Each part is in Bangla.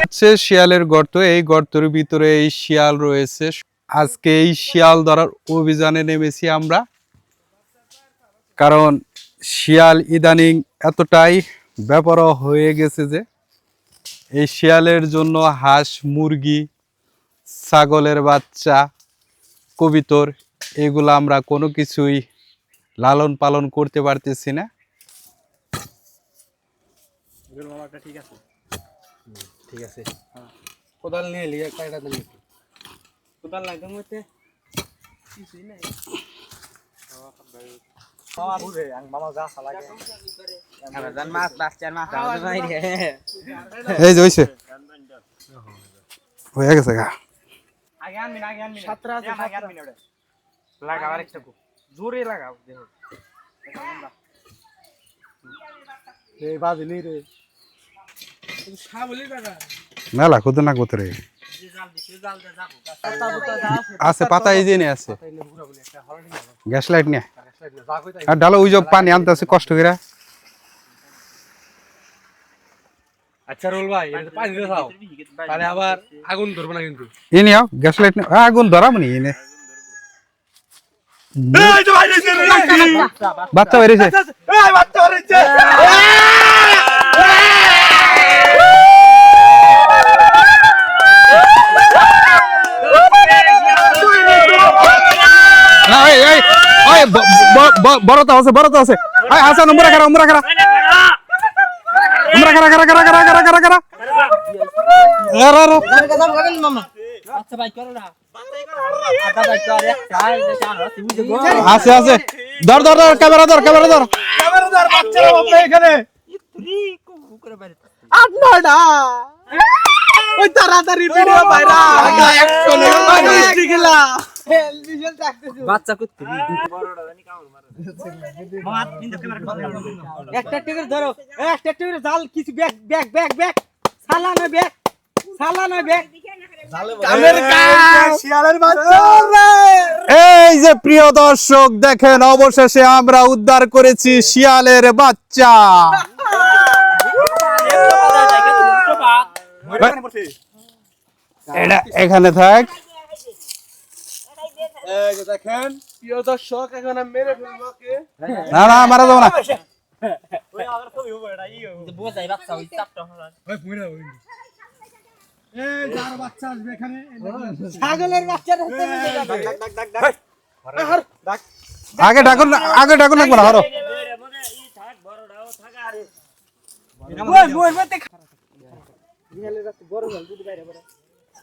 হচ্ছে শিয়ালের গর্ত, এই গর্তের ভিতরে এই শিয়াল রয়েছে। আজকে এই শিয়াল ধরার অভিযানে নেমেছি আমরা। কারণ শিয়াল ইদানিং এতটাই ব্যাপার হয়ে গেছে যে, এই শিয়ালের জন্য হাঁস, মুরগি ছাগলের বাচ্চা কবিতর এগুলো আমরা কোনো কিছুই লালন পালন করতে পারতেছি না। ঠিক আছে? কোদাল নিয়ে লিয়ে কয়টা দিন লাগবে কিছুই নাই। এই যে হয়ে গেছে গা। আগে আনবি না আগে আনবি সাতরা আছে আগে আনবি না লাগাও আরেকটা কো। জোরে লাগাও দেখো। এই বাজলি রে। মেলা কত না কত রে? জাল দিছি জাল দে যাব পাতা আছে। পাতা এই যে নিয়ে আছে তাইলে পুরো বলি একটা হলদি না। গ্যাস লাইট নিয়ে আর ডালো ওই যে পানি আনতে আছে কষ্ট করে আচ্ছা রোল ভাই এটা পানি দিয়ে খাও তাহলে আবার আগুন ধরবে না কিন্তু। ই নিও গ্যাস লাইট আগুন ধরাম নি এনে বাচ্চা বেরিয়েছে বাচ্চা বড় তো আছে। বড় তো আছে আয় হাসান উমরা করা উমরা করা উমরা করা করা করা করা করা করা করা? এরা রা আচ্ছা ভাই করো? না আছে আছে ধর ধর ধর ক্যামেরা ধর ক্যামেরা ধর। ক্যামেরাদার বাচ্চারা বাবা এখানে বাইরে ওই তাড়াতাড়ি ভিডিও বাইরা বাচ্চা কুত্তি। একটা টিকেট ধরো একটা টিকেট জাল কিছু ব্যাগ ব্যাগ ব্যাগ ব্যাগ। সালা না ব্যাগ সালা না ব্যাগ। এই যে প্রিয় দর্শক দেখেন অবশেষে আমরা উদ্ধার করেছি শিয়ালের বাচ্চা। এটা এখানে থাক। দেখেন। প্রিয় দর্শক এখন আমি মেরে ফেলব না না মারা যাব না। বোঝাই বাচ্চা ওই। চাপটা এই যার বাচ্চা আসবে এখানে। ছাগলের বাচ্চাটা আগে ডাকুন আগে ডাকুন একবার হারো।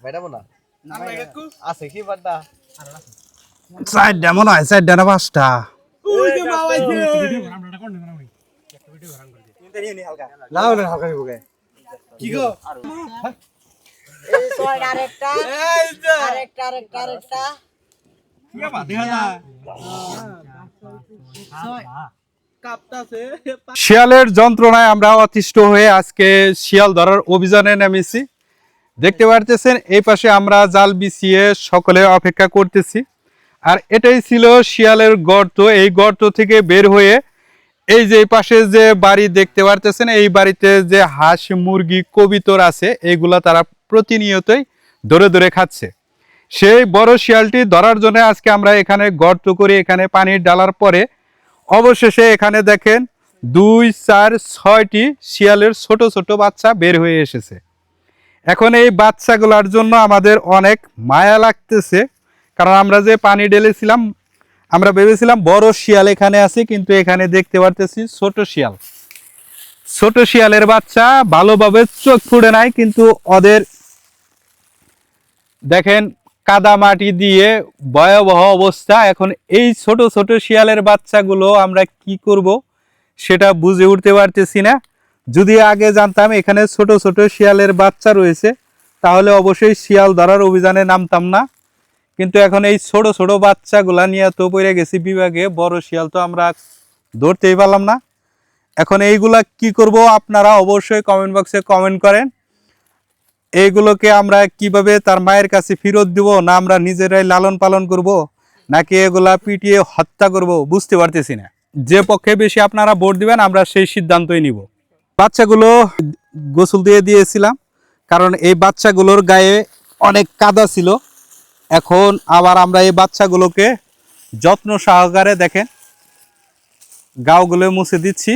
বাইরাবো না। আছে কি বাড্ডা? চারটা মনে হয় চারটা না পাঁচটা। ওই যে মা আইছে লাও না হালকা দিবগে কি গো এই ছয় আরেকটা এই যে আরেকটা আরেকটা আরেকটা কি বাবা দেখা যায় কাপতাছে শিয়ালের যন্ত্রণায় আমরা অতিষ্ঠ হয়ে আজকে শিয়াল ধরার অভিযানে নেমেছি। দেখতে পারতেছেন এই পাশে আমরা জাল বিছিয়ে সকলে অপেক্ষা করতেছি। আর এটাই ছিল শিয়ালের গর্ত। এই গর্ত থেকে বের হয়ে এই যে পাশে যে বাড়ি দেখতে পারতেছেন, এই বাড়িতে যে হাঁস, মুরগি, কবিতর আছে, এইগুলা তারা প্রতিনিয়তই ধরে ধরে খাচ্ছে। সেই বড় শিয়ালটি ধরার জন্য আজকে আমরা এখানে গর্ত করে, এখানে পানি ডালার পরে। অবশেষে এখানে দেখেন দুই, চার, ছয়টি শিয়ালের ছোট ছোট বাচ্চা বের হয়ে এসেছে। এখন এই বাচ্চাগুলোর জন্য আমাদের অনেক মায়া লাগতেছে। কারণ আমরা যে পানি ঢেলেছিলাম, আমরা ভেবেছিলাম বড় শিয়াল এখানে আছে, কিন্তু এখানে দেখতে পারতেছি ছোট শিয়াল। ছোট শিয়ালের বাচ্চা ভালোভাবে চোখ ফুড়ে নাই, কিন্তু ওদের দেখেন কাদা মাটি দিয়ে ভয়াবহ অবস্থা। এখন এই ছোট ছোট শিয়ালের বাচ্চাগুলো আমরা কি করব সেটা বুঝে উঠতে পারতেছি না। যদি আগে জানতাম এখানে ছোট ছোট শিয়ালের বাচ্চা রয়েছে, তাহলে অবশ্যই শিয়াল ধরার অভিযানে নামতাম না। কিন্তু এখন এই ছোট ছোট বাচ্চাগুলা নিয়ে তো পড়ে গেছি বিভাগে, বড় শিয়াল তো আমরা ধরতেই পারলাম না। এখন এইগুলা কি করব আপনারা অবশ্যই কমেন্ট বক্সে কমেন্ট করেন। এইগুলোকে আমরা কীভাবে তার মায়ের কাছে ফেরত দিব না আমরা নিজেরাই লালন পালন করব, নাকি এগুলা পিটিয়ে হত্যা করব বুঝতে পারতেছি না। যে পক্ষে বেশি আপনারা ভোট দিবেন, আমরা সেই সিদ্ধান্তই নিব। বাচ্চাগুলো গোসল দিয়ে দিয়েছিলাম, কারণ এই বাচ্চাগুলোর গায়ে অনেক কাদা ছিল। এখন আবার আমরা এই বাচ্চাগুলোকে যত্ন সহকারে দেখেন গাওগুলো মুছে দিচ্ছি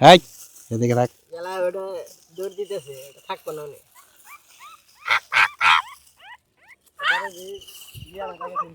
এই, এদিকে থাক গেলা ওটা দৌড় দিতেছে এটা থাকব না উনি। এবারে যে ইয়া লাগাইছে,